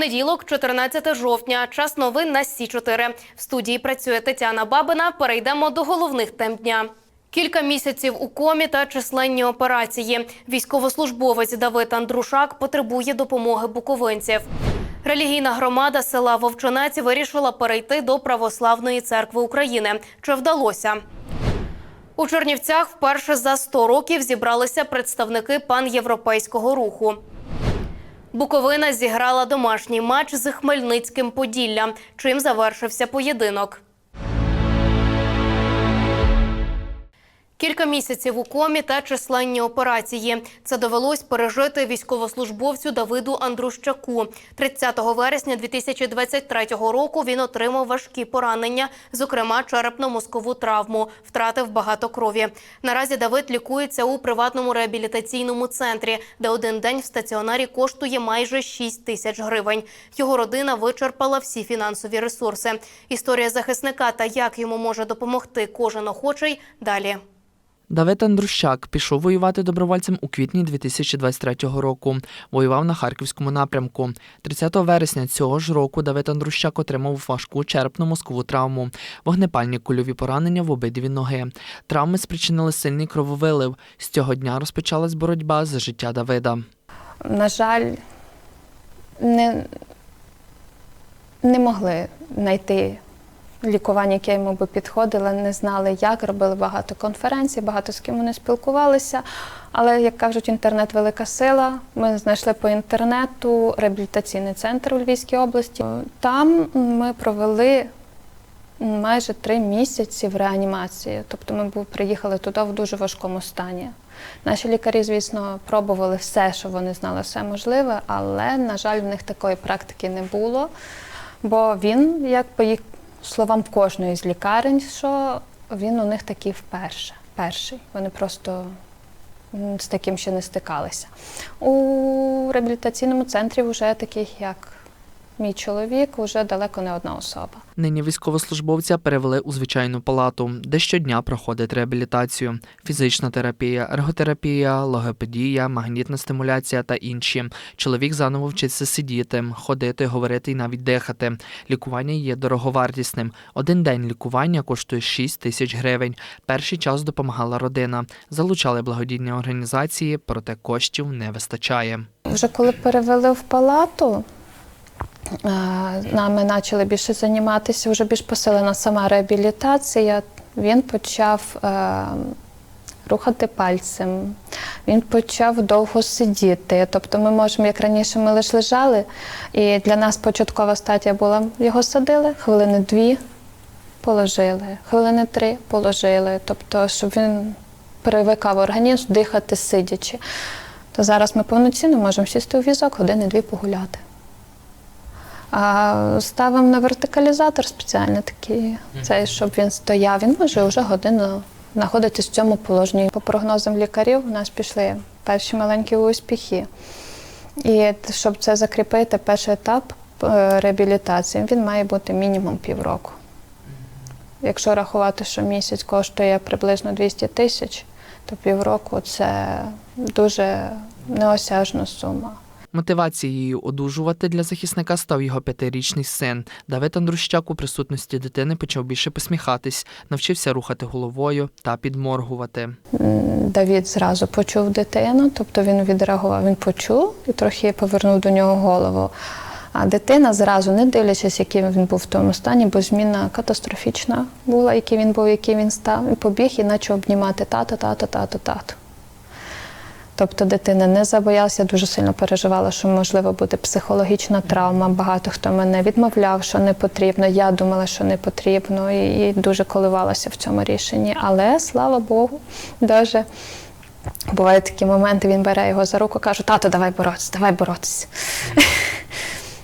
Понеділок, 14 жовтня. Час новин на Сі 4 В студії працює Тетяна Бабина. Перейдемо до головних тем дня. Кілька місяців у комі та численні операції. Військовослужбовець Давид Андрушак потребує допомоги буковинців. Релігійна громада села Вовчинець вирішила перейти до Православної церкви України. Чи вдалося? У Чернівцях вперше за 100 років зібралися представники панєвропейського руху. Буковина зіграла домашній матч з Хмельницьким Поділлям, чим завершився поєдинок. Кілька місяців у комі та численні операції. Це довелось пережити військовослужбовцю Давиду Андрущаку. 30 вересня 2023 року він отримав важкі поранення, зокрема черепно-мозкову травму, втратив багато крові. Наразі Давид лікується у приватному реабілітаційному центрі, де один день в стаціонарі коштує майже 6 тисяч гривень. Його родина вичерпала всі фінансові ресурси. Історія захисника та як йому може допомогти кожен охочий далі. Давид Андрущак пішов воювати добровольцем у квітні 2023 року. Воював на харківському напрямку. 30 вересня цього ж року Давид Андрущак отримав важку черепно-мозкову травму, вогнепальні кульові поранення в обидві ноги. Травми спричинили сильний крововилив. З цього дня розпочалась боротьба за життя Давида. на жаль, не, не могли знайти лікування, яке йому би підходило, не знали, як, робили багато конференцій, багато з ким вони спілкувалися. Але, як кажуть, інтернет велика сила. Ми знайшли по інтернету реабілітаційний центр у Львівській області. Там ми провели майже три місяці в реанімації. Тобто ми приїхали туди в дуже важкому стані. Наші лікарі, звісно, пробували все, що вони знали, все можливе, але, на жаль, в них такої практики не було. Бо він, як словам кожної з лікарень, що він у них такий вперше. Перший. Вони просто з таким ще не стикалися. У реабілітаційному центрі вже таких, як мій чоловік, вже далеко не одна особа. Нині військовослужбовця перевели у звичайну палату, де щодня проходить реабілітацію, фізична терапія, ерготерапія, логопедія, магнітна стимуляція та інші. Чоловік заново вчиться сидіти, ходити, говорити і навіть дихати. Лікування є дороговартісним. Один день лікування коштує 6 тисяч гривень. Перший час допомагала родина. Залучали благодійні організації, проте коштів не вистачає. Вже коли перевели в палату, нами почали більше займатися, вже більш посилена сама реабілітація. Він почав е, рухати пальцем, він почав довго сидіти. Тобто ми можемо, як раніше, ми лише лежали, і для нас початкова стадія була, його садили, хвилини дві положили, хвилини три положили. Тобто, щоб він привикав організм дихати сидячи. То зараз ми повноцінно можемо сісти у візок, години-дві погуляти. А ставимо на вертикалізатор спеціально такий, цей, щоб він стояв. Він може вже годину знаходитись в цьому положенні. По прогнозам лікарів у нас пішли перші маленькі успіхи. І щоб це закріпити, перший етап е, реабілітації, він має бути мінімум півроку. Якщо рахувати, що місяць коштує приблизно 200 тисяч, то півроку це дуже неосяжна сума. Мотивацією одужувати для захисника став його п'ятирічний син. Давид Андрущак у присутності дитини почав більше посміхатись, навчився рухати головою та підморгувати. Давід зразу почув дитину, тобто він відреагував, він почув і трохи повернув до нього голову. А дитина зразу, не дивлячись, яким він був в тому стані, бо зміна катастрофічна була, який він був, який він став, і побіг і почав обнімати тато, тато, тато, тато. Тобто дитина не забоялася, дуже сильно переживала, що можливо буде психологічна травма. Багато хто мене відмовляв, що не потрібно. Я думала, що не потрібно, і, і дуже коливалася в цьому рішенні. Але слава Богу, даже бувають такі моменти, він бере його за руку, каже, тато, давай боротися, давай боротися.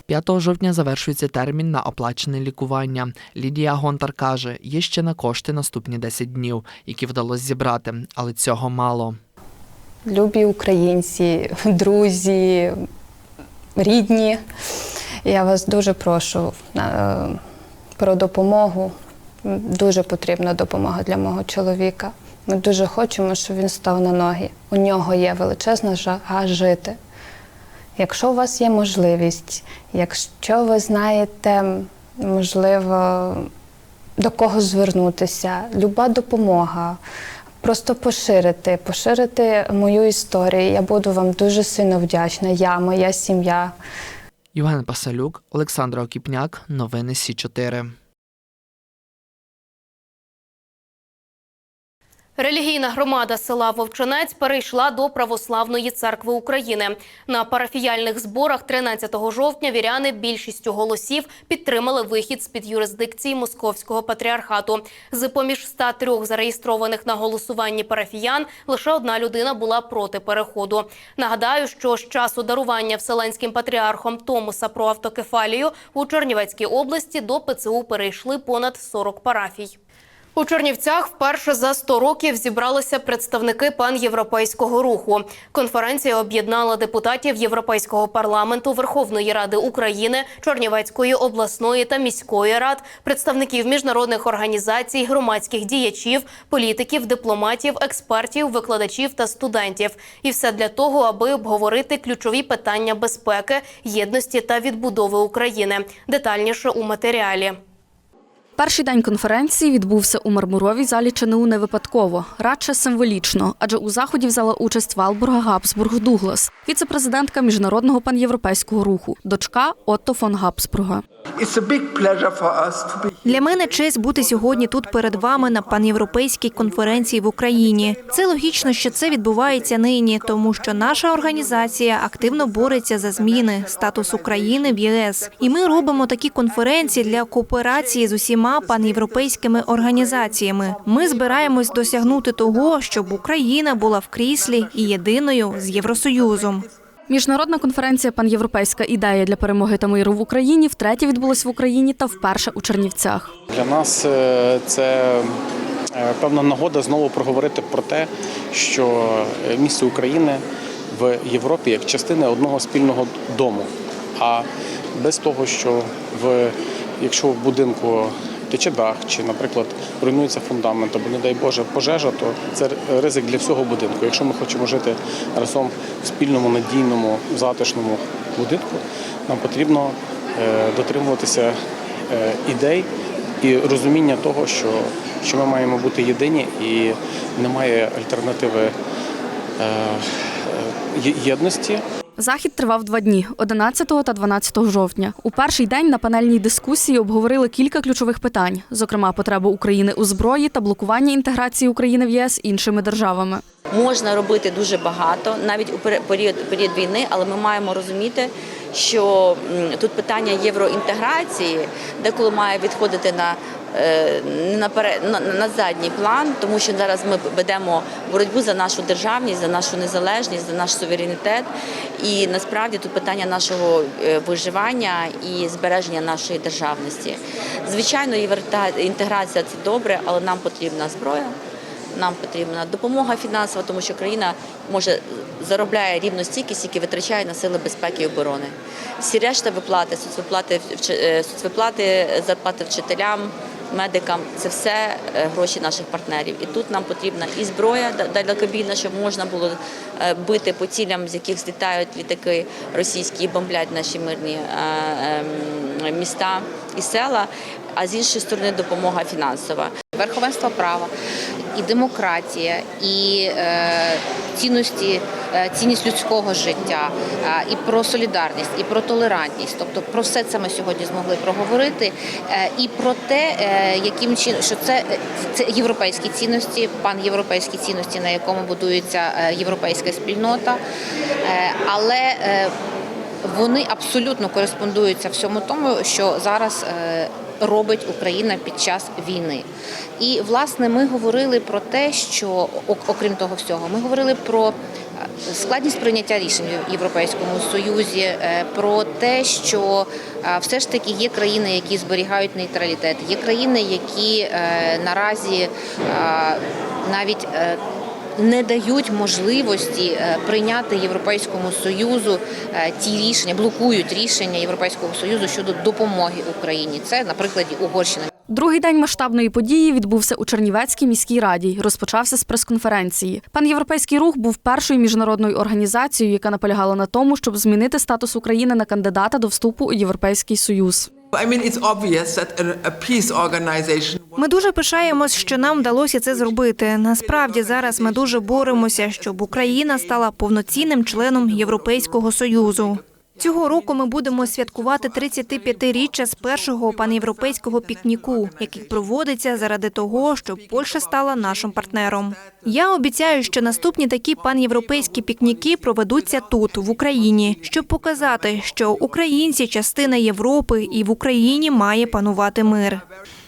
5 жовтня завершується термін на оплачене лікування. Лідія Гонтар каже, є ще на кошти наступні 10 днів, які вдалося зібрати, але цього мало. Любі українці, друзі, рідні. Я вас дуже прошу е, про допомогу. Дуже потрібна допомога для мого чоловіка. Ми дуже хочемо, щоб він став на ноги. У нього є величезна жага жити. Якщо у вас є можливість, якщо ви знаєте, можливо, до кого звернутися, люба допомога, просто поширити, поширити мою історію. Я буду вам дуже сильно вдячна. Я, моя сім'я. Євген Пасалюк, Олександра Окіпняк, новини Сі 4 Релігійна громада села Вовчинець перейшла до Православної церкви України. На парафіяльних зборах 13 жовтня віряни більшістю голосів підтримали вихід з під юрисдикції Московського патріархату. З поміж 103 зареєстрованих на голосуванні парафіян лише одна людина була проти переходу. Нагадаю, що з часу дарування вселенським патріархом Томуса про автокефалію у Чернівецькій області до ПЦУ перейшли понад 40 парафій. У Чернівцях вперше за 100 років зібралися представники панєвропейського руху. Конференція об'єднала депутатів Європейського парламенту, Верховної Ради України, Чернівецької обласної та міської рад, представників міжнародних організацій, громадських діячів, політиків, дипломатів, експертів, викладачів та студентів. І все для того, аби обговорити ключові питання безпеки, єдності та відбудови України. Детальніше у матеріалі. Перший день конференції відбувся у мармуровій залі ЧНУ не випадково, радше символічно, адже у заході взяла участь Валбурга Габсбург Дуглас, віце-президентка міжнародного панєвропейського руху, дочка Отто фон Габсбурга. Для мене честь бути сьогодні тут перед вами на панєвропейській конференції в Україні. Це логічно, що це відбувається нині, тому що наша організація активно бореться за зміни статус України в ЄС. І ми робимо такі конференції для кооперації з усіма панєвропейськими організаціями. Ми збираємось досягнути того, щоб Україна була в кріслі і єдиною з Євросоюзом. Міжнародна конференція Панєвропейська ідея для перемоги та миру в Україні втретє відбулась в Україні та вперше у Чернівцях. Для нас е, це е, певна нагода знову проговорити про те, що е, місце України в Європі як частина одного спільного дому. А без того, що в якщо в будинку тече дах, чи, наприклад, руйнується фундамент, або, не дай Боже, пожежа, то це ризик для всього будинку. Якщо ми хочемо жити разом в спільному, надійному, затишному будинку, нам потрібно е, дотримуватися е, ідей і розуміння того, що, що ми маємо бути єдині і немає альтернативи е, єдності. Захід тривав два дні 11 та 12 жовтня. У перший день на панельній дискусії обговорили кілька ключових питань, зокрема потребу України у зброї та блокування інтеграції України в ЄС іншими державами. Можна робити дуже багато, навіть у період, період війни, але ми маємо розуміти, що тут питання євроінтеграції деколи має відходити на, не на, на, задній план, тому що зараз ми ведемо боротьбу за нашу державність, за нашу незалежність, за наш суверенітет. І насправді тут питання нашого е, виживання і збереження нашої державності. Звичайно, євроінтеграція це добре, але нам потрібна зброя. Нам потрібна допомога фінансова, тому що країна може заробляє рівно стільки, скільки витрачає на сили безпеки і оборони. Всі решта виплати, соцвиплати, е, соцвиплати, зарплати вчителям, медикам це все е, гроші наших партнерів. І тут нам потрібна і зброя да- далекобійна, щоб можна було е, бити по цілям, з яких злітають літаки російські і бомблять наші мирні ем, міста і села. А з іншої сторони допомога фінансова. Верховенство права, і демократія, і е, цінності, е, цінність людського життя, і про солідарність, і про толерантність. Тобто про все це ми сьогодні змогли проговорити, е, і про те, яким чином що це, це європейські цінності, панєвропейські цінності, на якому будується європейська спільнота, але вони абсолютно кореспондуються всьому тому, що зараз робить Україна під час війни. І власне ми говорили про те, що окрім того всього, ми говорили про е, складність прийняття рішень в Європейському Союзі, е, про те, що е, все ж таки є країни, які зберігають нейтралітет, є країни, які наразі навіть не дають можливості е, прийняти Європейському Союзу е, ті рішення, блокують рішення Європейського Союзу щодо допомоги Україні. Це на прикладі Угорщини. Другий день масштабної події відбувся у Чернівецькій міській раді. Розпочався з прес-конференції. Панєвропейський рух був першою міжнародною організацією, яка наполягала на тому, щоб змінити статус України на кандидата до вступу у Європейський Союз. Ми дуже пишаємось, що нам вдалося це зробити. Насправді зараз ми дуже боремося, щоб Україна стала повноцінним членом Європейського союзу. Цього року ми будемо святкувати 35-річчя з першого панєвропейського пікніку, який проводиться заради того, щоб Польща стала нашим партнером. Я обіцяю, що наступні такі панєвропейські пікніки проведуться тут, в Україні, щоб показати, що українці частина Європи, і в Україні має панувати мир.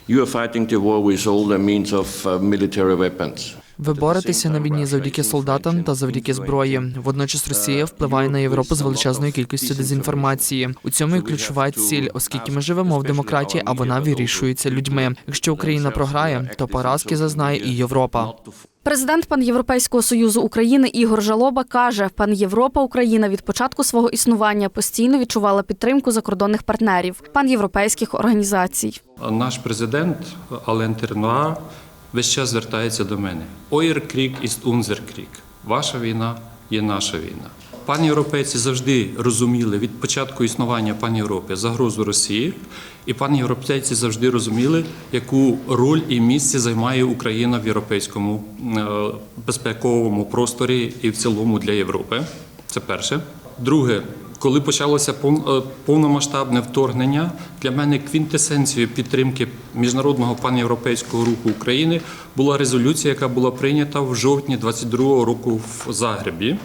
You are fighting the war with all the means of uh, military weapons. Ви боретеся на війні завдяки солдатам та завдяки зброї. Водночас Росія впливає на Європу з величезною кількістю дезінформації. У цьому і ключова ціль, оскільки ми живемо в демократії, а вона вирішується людьми. Якщо Україна програє, то поразки зазнає і Європа. Президент Панєвропейського союзу України Ігор Жалоба каже: Пан Європа Україна від початку свого існування постійно відчувала підтримку закордонних партнерів, панєвропейських організацій. Наш президент Ален Тернуа весь час звертається до мене. Ойр крік іст унзер крік. Ваша війна є наша війна. Пан європейці завжди розуміли від початку існування пан Європи загрозу Росії, і пан європейці завжди розуміли, яку роль і місце займає Україна в європейському е, безпековому просторі і в цілому для Європи. Це перше. Друге, коли почалося е, повномасштабне вторгнення, для мене квінтесенцією підтримки міжнародного панєвропейського руху України була резолюція, яка була прийнята в жовтні 22-го року в Загребі.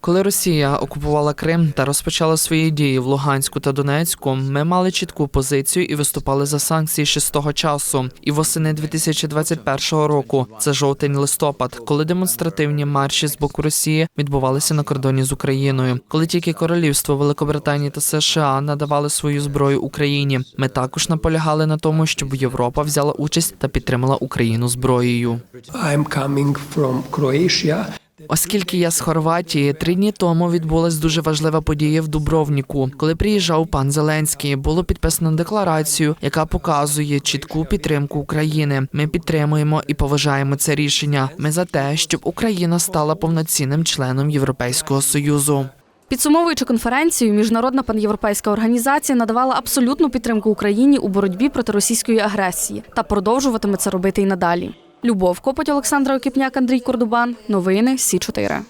Коли Росія окупувала Крим та розпочала свої дії в Луганську та Донецьку, ми мали чітку позицію і виступали за санкції ще з того часу. І восени 2021 року, це жовтень-листопад, коли демонстративні марші з боку Росії відбувалися на кордоні з Україною. Коли тільки королівство Великобританії та США надавали свою зброю Україні, ми також наполягали на тому, щоб Європа взяла участь та підтримала Україну зброєю. I'm coming from Croatia. Оскільки я з Хорватії, три дні тому відбулась дуже важлива подія в Дубровніку. Коли приїжджав пан Зеленський, було підписано декларацію, яка показує чітку підтримку України. Ми підтримуємо і поважаємо це рішення. Ми за те, щоб Україна стала повноцінним членом Європейського союзу. Підсумовуючи конференцію, міжнародна панєвропейська організація надавала абсолютну підтримку Україні у боротьбі проти російської агресії та продовжуватиме це робити і надалі. Любов Копоть, Олександра Окіпняк, Андрій Кордубан. Новини Сі 4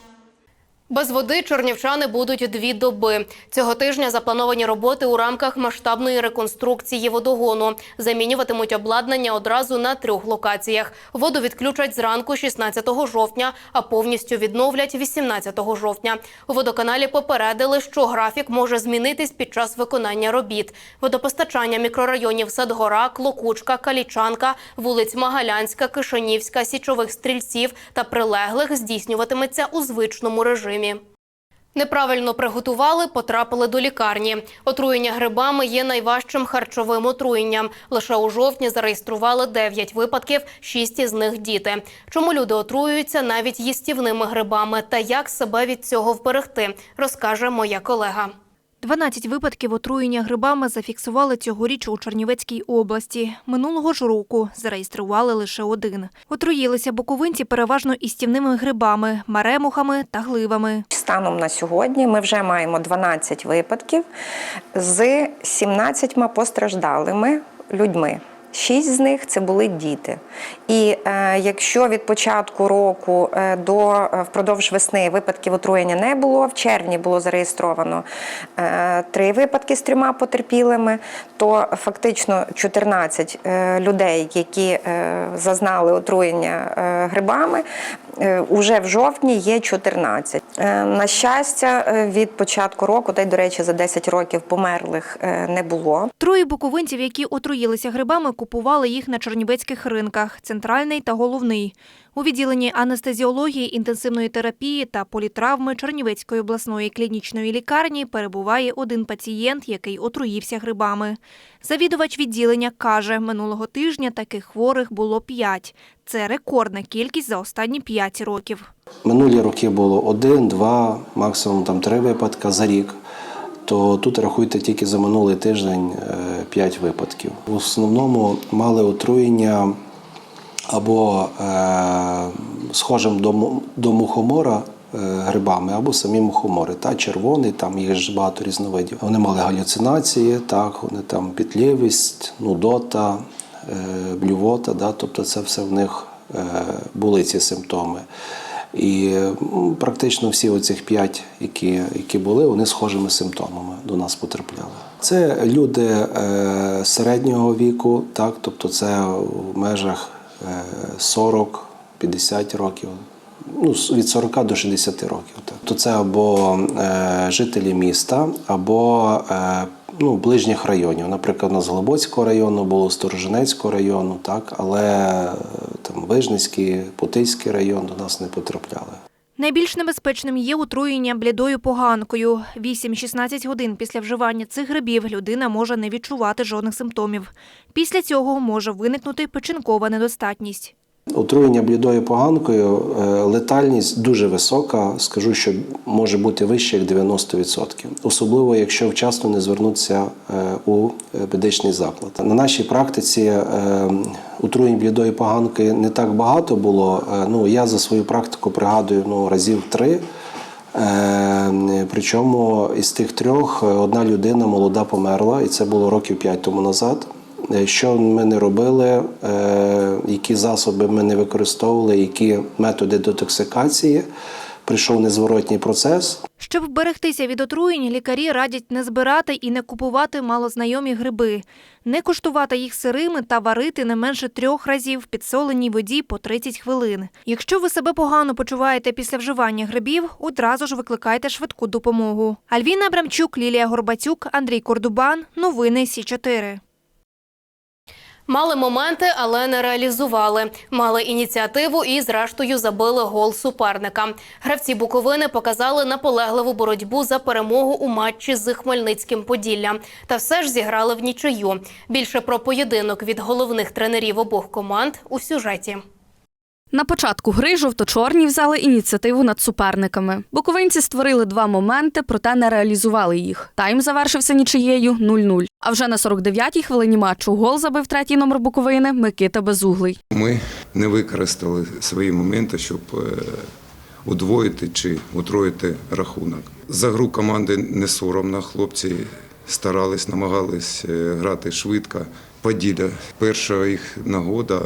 Без води чернівчани будуть дві доби. Цього тижня заплановані роботи у рамках масштабної реконструкції водогону. Замінюватимуть обладнання одразу на трьох локаціях. Воду відключать зранку 16 жовтня, а повністю відновлять 18 жовтня. У водоканалі попередили, що графік може змінитись під час виконання робіт. Водопостачання мікрорайонів Садгора, Клокучка, Калічанка, вулиць Магалянська, Кишинівська, Січових стрільців та прилеглих здійснюватиметься у звичному режимі. Неправильно приготували, потрапили до лікарні. Отруєння грибами є найважчим харчовим отруєнням. Лише у жовтні зареєстрували 9 випадків, 6 із них діти. Чому люди отруюються навіть їстівними грибами та як себе від цього вберегти, розкаже моя колега. 12 випадків отруєння грибами зафіксували цьогоріч у Чернівецькій області. Минулого ж року зареєстрували лише один. Отруїлися буковинці переважно істівними грибами, маремухами та гливами. Станом на сьогодні ми вже маємо 12 випадків з 17 постраждалими людьми. Шість з них це були діти. І е, якщо від початку року е, до е, впродовж весни випадків отруєння не було, в червні було зареєстровано е, три випадки з трьома потерпілими, то фактично 14 е, людей, які е, зазнали отруєння е, грибами, уже в жовтні є 14. Е, на щастя, е, від початку року, та й до речі, за 10 років померлих е, не було. Троє буковинців, які отруїлися грибами, купували їх на чернівецьких ринках – центральний та головний. У відділенні анестезіології, інтенсивної терапії та політравми Чернівецької обласної клінічної лікарні перебуває один пацієнт, який отруївся грибами. Завідувач відділення каже, минулого тижня таких хворих було п'ять. Це рекордна кількість за останні п'ять років. Минулі роки було один, два, максимум там три випадки за рік. то тут рахуйте тільки за минулий тиждень 5 випадків. В основному мали отруєння або е, схожим до, до мухомора е, грибами, або самі мухомори. Та червоний, там їх ж багато різновидів. Вони мали галюцинації, так, вони там пітливість, нудота, е, блювота, да, тобто це все в них е, були ці симптоми. І практично всі оцих п'ять, які, які були, вони схожими симптомами до нас потрапляли. Це люди е, середнього віку, так, тобто це в межах 40-50 років, ну, від 40 до 60 років. Так. То це або е, жителі міста, або е, ну, ближніх районів. Наприклад, у нас Глибоцького району було, Сторожинецького району, так, але там Вижницький, Путильський район до нас не потрапляли. Найбільш небезпечним є отруєння блідою поганкою. 8-16 годин після вживання цих грибів людина може не відчувати жодних симптомів. Після цього може виникнути печінкова недостатність. Отруєння блідою поганкою, е, летальність дуже висока, скажу, що може бути вище як 90%. Особливо, якщо вчасно не звернутися е, у медичний заклад. На нашій практиці е, отруєнь блідою поганкою не так багато було. Ну, я за свою практику пригадую ну, разів три. Причому із тих трьох одна людина молода померла, і це було років п'ять тому назад. Е, Що ми не робили, е, які засоби ми не використовували, які методи детоксикації, прийшов незворотній процес. Щоб вберегтися від отруєнь, лікарі радять не збирати і не купувати малознайомі гриби, не куштувати їх сирими та варити не менше трьох разів в підсоленій воді по 30 хвилин. Якщо ви себе погано почуваєте після вживання грибів, одразу ж викликайте швидку допомогу. Альвіна Абрамчук, Лілія Горбатюк, Андрій Кордубан. Новини Сі 4 Мали моменти, але не реалізували. Мали ініціативу і, зрештою, забили гол суперника. Гравці Буковини показали наполегливу боротьбу за перемогу у матчі з Хмельницьким Поділля. Та все ж зіграли в нічию. Більше про поєдинок від головних тренерів обох команд у сюжеті. На початку гри жовто-чорні взяли ініціативу над суперниками. Буковинці створили два моменти, проте не реалізували їх. Тайм завершився нічиєю 0-0. А вже на 49-й хвилині матчу гол забив третій номер Буковини Микита Безуглий. Ми не використали свої моменти, щоб е, удвоїти чи утроїти рахунок. За гру команди не соромно. Хлопці старались, намагались е, грати швидко. Поділя. Перша їх нагода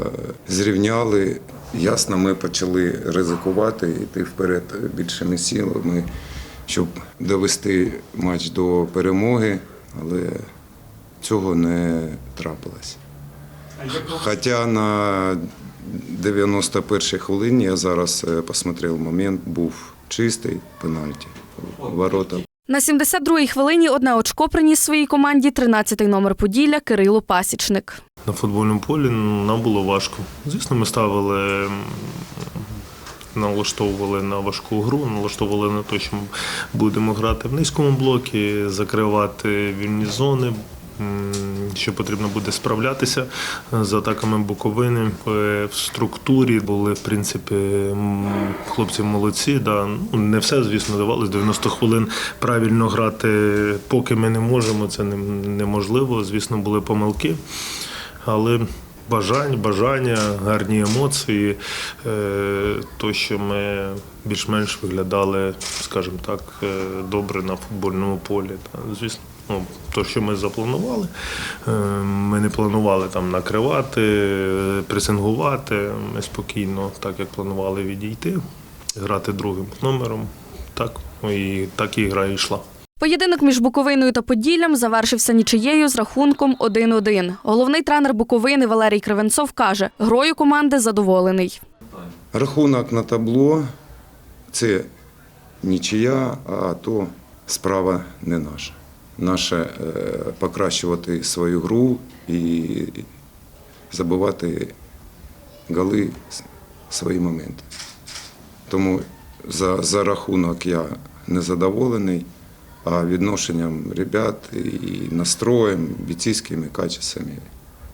зрівняли. Ясно, ми почали ризикувати, йти вперед більшими силами, щоб довести матч до перемоги, але цього не трапилось. Хоча на 91-й хвилині я зараз е, посмотрел момент, був чистий пенальті. Ворота На 72-й хвилині одне очко приніс своїй команді 13-й номер Поділля Кирило Пасічник. На футбольному полі нам було важко. Звісно, ми ставили, налаштовували на важку гру, налаштовували на те, що ми будемо грати в низькому блокі, закривати вільні зони. Що потрібно буде справлятися з атаками Буковини Е, в структурі були в принципі хлопці молодці. Да. Ну, не все, звісно, давалось 90 хвилин правильно грати, поки ми не можемо. Це неможливо. Звісно, були помилки але бажання, бажання, гарні емоції, е, то, що ми більш-менш виглядали, скажімо так, е, добре на футбольному полі. Звісно, ну, то, що ми запланували, е, ми не планували там накривати, пресингувати. Ми спокійно, так як планували відійти, грати другим номером. Так, ну, і так і гра йшла. Поєдинок між Буковиною та Поділлям завершився нічиєю з рахунком 1-1. Головний тренер Буковини Валерій Кривенцов каже, грою команди задоволений. Рахунок на табло це нічия, а то справа не наша. Наше е, покращувати свою гру і забивати голи свої моменти. Тому за, за рахунок я незадоволений, а відношенням ребят і настроєм, бійцівськими качествами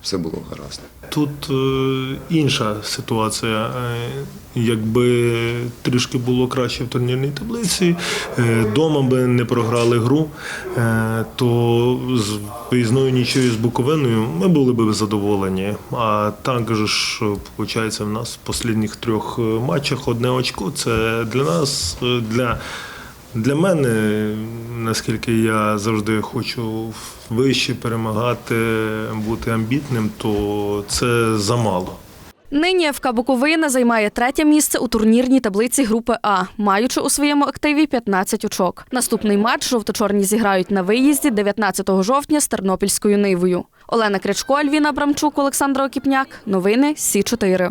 все було гаразд. Тут е, інша ситуація. Е, Якби трішки було краще в турнірній таблиці, е, дома би не програли гру, то з виїзною нічою з Буковиною ми були б задоволені. А також, виходить, в нас в останніх трьох матчах одне очко. Це для нас, для для мене, наскільки я завжди хочу вище перемагати, бути амбітним, то це замало. Нині ФК Буковина займає третє місце у турнірній таблиці групи А, маючи у своєму активі 15 очок. Наступний матч жовто-чорні зіграють на виїзді 19 жовтня з Тернопільською нивою. Олена Крячко, Альвіна Абрамчук, Олександра Окіпняк. Новини Сі 4